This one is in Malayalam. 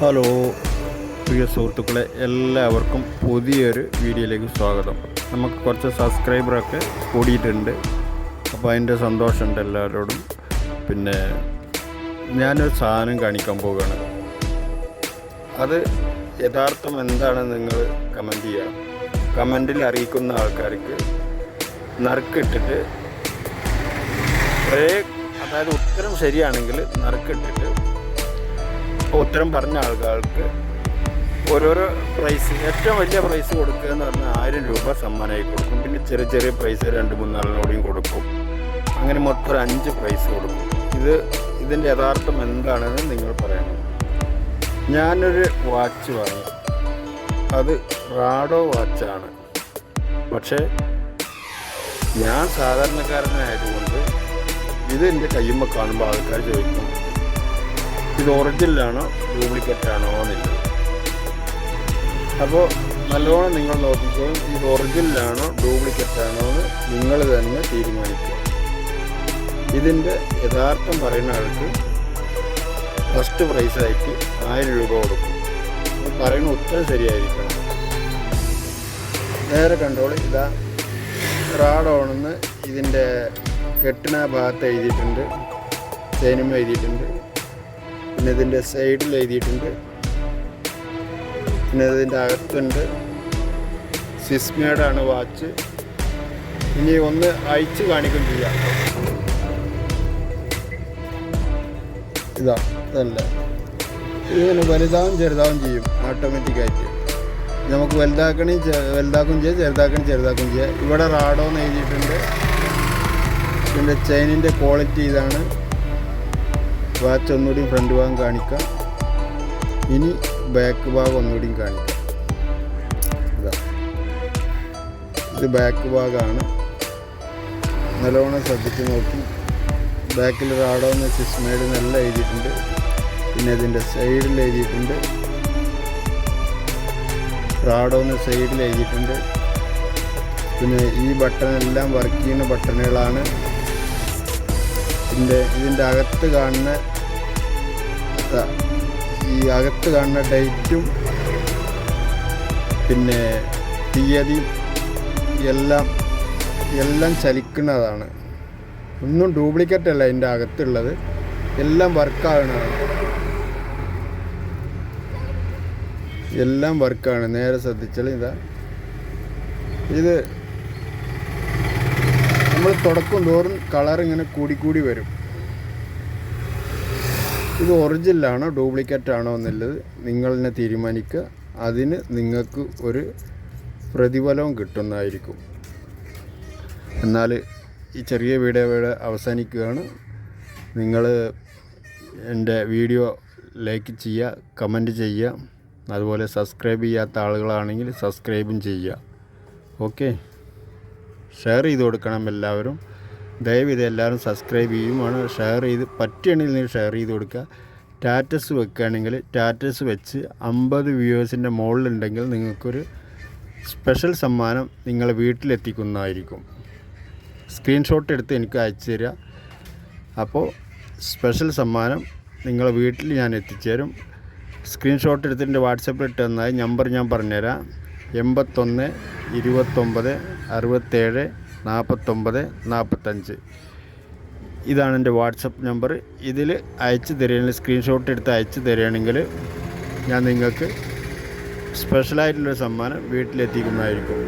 ഹലോ പ്രിയ സുഹൃത്തുക്കളെ എല്ലാവർക്കും പുതിയൊരു വീഡിയോയിലേക്ക് സ്വാഗതം. നമുക്ക് കുറച്ച് സബ്സ്ക്രൈബറൊക്കെ കൂടിയിട്ടുണ്ട്. അപ്പോൾ അതിന്റെ സന്തോഷമുണ്ട് എല്ലാവരോടും. പിന്നെ ഞാനൊരു സാധനം കാണിക്കാൻ പോവുകയാണ്. അത് യഥാർത്ഥം എന്താണെന്ന് നിങ്ങൾ കമന്റ് ചെയ്യണം കമന്റിൽ അറിയിക്കുന്ന ആൾക്കാർക്ക് നറുക്കിട്ടിട്ട് ഒരേ അതായത് ഉത്തരം ശരിയാണെങ്കിൽ നറുക്കിട്ടിട്ട് ഉത്തരം പറഞ്ഞ ആൾക്കാർക്ക് ഓരോരോ പ്രൈസ് ഏറ്റവും വലിയ പ്രൈസ് കൊടുക്കുക എന്ന് പറഞ്ഞാൽ ആയിരം രൂപ സമ്മാനമായി കൊടുക്കും. പിന്നെ ചെറിയ ചെറിയ പ്രൈസ് രണ്ട് മൂന്നാളിനോടെയും കൊടുക്കും. അങ്ങനെ മൊത്തം ഒരു അഞ്ച് പ്രൈസ് കൊടുക്കും. ഇത് ഇതിന്റെ യഥാർത്ഥം എന്താണെന്ന് നിങ്ങൾ പറയണം. ഞാനൊരു വാച്ച് വാങ്ങി. അത് റാഡോ വാച്ചാണ് പക്ഷേ ഞാൻ സാധാരണക്കാരനായതുകൊണ്ട് ഇത് എന്റെ കയ്യുമ്പോൾ കാണുമ്പോൾ ആൾക്കാർ ചോദിക്കും ഇത് ഒറിജിനലാണോ ഡ്യൂപ്ലിക്കേറ്റ് ആണോ എന്നില്ല. അപ്പോൾ നല്ലോണം നിങ്ങൾ നോക്കിക്കോ ഇത് ഒറിജിനലാണോ ഡ്യൂപ്ലിക്കേറ്റ് ആണോ എന്ന് നിങ്ങൾ തന്നെ തീരുമാനിക്കുക. ഇതിന്റെ യഥാർത്ഥം പറയുന്ന ആൾക്ക് ഫസ്റ്റ് പ്രൈസായിട്ട് ആയിരം രൂപ കൊടുക്കും. പറയുന്ന ഉത്തരം ശരിയായിരിക്കണം. നേരെ കണ്ടോളൂ ഇതാ റാഡോണെന്ന് ഇതിന്റെ കെട്ടിന ഭാഗത്ത് എഴുതിയിട്ടുണ്ട് സിനിമ എഴുതിയിട്ടുണ്ട്. പിന്നെ ഇതിന്റെ സൈഡിൽ എഴുതിയിട്ടുണ്ട്. പിന്നെ ഇതിന്റെ അകത്തുണ്ട്. സിസ്മയുടെ ആണ് വാച്ച്. ഇനി ഒന്ന് അയച്ച് കാണിക്കും ചെയ്യാം. ഇതാ ഇതല്ല. ഇതിന് വലുതാവും ചെറുതാവും ചെയ്യും ഓട്ടോമാറ്റിക്കായിട്ട് നമുക്ക് വലുതാക്കണി വലുതാക്കും ചെയ്യാം ചെറുതാക്കണി ചെറുതാക്കും ചെയ്യാം. ഇവിടെ റാഡോ എന്ന് എഴുതിയിട്ടുണ്ട്. ഇതിന്റെ ചെയിനിന്റെ ക്വാളിറ്റി ഇതാണ്. വാച്ച് ഒന്നുകൂടി ഫ്രണ്ട് ഭാഗം കാണിക്കാം. ഇനി ബാക്ക് ഭാഗം ഒന്നുകൂടി കാണിക്കാം. ഇതാ. ഇത് ബാക്ക് ഭാഗമാണ്. നല്ലവണ്ണം ശ്രദ്ധിച്ച് നോക്കി. ബാക്കിൽ റാഡോ എന്ന് സിസ്മേഡ് നല്ല എഴുതിയിട്ടുണ്ട്. പിന്നെ ഇതിന്റെ സൈഡിൽ എഴുതിയിട്ടുണ്ട്. റാഡോ എന്ന് സൈഡിൽ എഴുതിയിട്ടുണ്ട്. പിന്നെ ഈ ബട്ടൺ എല്ലാം വർക്ക് ചെയ്യുന്ന ബട്ടണുകളാണ്. ഇതിന്റെ ഇതിന്റെ അകത്ത് കാണുന്ന ഈ അകത്ത് കാണുന്ന ഡേറ്റും പിന്നെ തീയതി എല്ലാം എല്ലാം ചലിക്കുന്നതാണ്. ഒന്നും ഡ്യൂപ്ലിക്കേറ്റ് അല്ല അതിന്റെ അകത്തുള്ളത്. എല്ലാം വർക്കാകണതാണ് എല്ലാം വർക്കാണ്. നേരെ ശ്രദ്ധിച്ചാൽ ഇതാ. ഇത് നമ്മൾ തുടക്കും തോറും കളർ ഇങ്ങനെ കൂടിക്കൂടി വരും. ഇത് ഒറിജിനലാണോ ഡ്യൂപ്ലിക്കേറ്റ് ആണോ എന്നുള്ളത് നിങ്ങൾ തന്നെ തീരുമാനിക്കുക. അതിന് നിങ്ങൾക്ക് ഒരു പ്രതിഫലവും കിട്ടുന്നതായിരിക്കും. എന്നാൽ ഈ ചെറിയ വീഡിയോ ഇവിടെ അവസാനിക്കുകയാണ്. നിങ്ങൾ എന്റെ വീഡിയോ ലൈക്ക് ചെയ്യുക കമന്റ് ചെയ്യുക. അതുപോലെ സബ്സ്ക്രൈബ് ചെയ്യാത്ത ആളുകളാണെങ്കിൽ സബ്സ്ക്രൈബും ചെയ്യുക. ഓക്കെ ഷെയർ ചെയ്ത് കൊടുക്കണം എല്ലാവരും. ദയവ് ഇത് എല്ലാവരും സബ്സ്ക്രൈബ് ചെയ്യുമാണ് ഷെയർ ചെയ്ത് പറ്റുകയാണെങ്കിൽ നിങ്ങൾ ഷെയർ ചെയ്ത് കൊടുക്കുക. സ്റ്റാറ്റസ് വെക്കുകയാണെങ്കിൽ സ്റ്റാറ്റസ് വെച്ച് അമ്പത് വ്യൂവേഴ്സിന്റെ മുകളിലുണ്ടെങ്കിൽ നിങ്ങൾക്കൊരു സ്പെഷ്യൽ സമ്മാനം നിങ്ങളെ വീട്ടിലെത്തിക്കുന്നതായിരിക്കും. സ്ക്രീൻഷോട്ട് എടുത്ത് എനിക്ക് അയച്ചു തരിക. അപ്പോൾ സ്പെഷ്യൽ സമ്മാനം നിങ്ങളെ വീട്ടിൽ ഞാൻ എത്തിച്ചേരും. സ്ക്രീൻഷോട്ട് എടുത്തിട്ട് വാട്സപ്പിൽ ഇട്ട് തന്നാൽ നമ്പർ ഞാൻ പറഞ്ഞുതരാം. എൺപത്തൊന്ന് ഇരുപത്തൊമ്പത് അറുപത്തേഴ് നാൽപ്പത്തൊമ്പത് നാൽപ്പത്തഞ്ച് ഇതാണ് എന്റെ വാട്സപ്പ് നമ്പർ ഇതിൽ അയച്ചു തരികയാണെങ്കിൽ സ്ക്രീൻഷോട്ട് എടുത്ത് അയച്ചു തരികയാണെങ്കിൽ ഞാൻ നിങ്ങൾക്ക് സ്പെഷ്യലായിട്ടുള്ളൊരു സമ്മാനം വീട്ടിലെത്തിക്കുന്നതായിരിക്കും.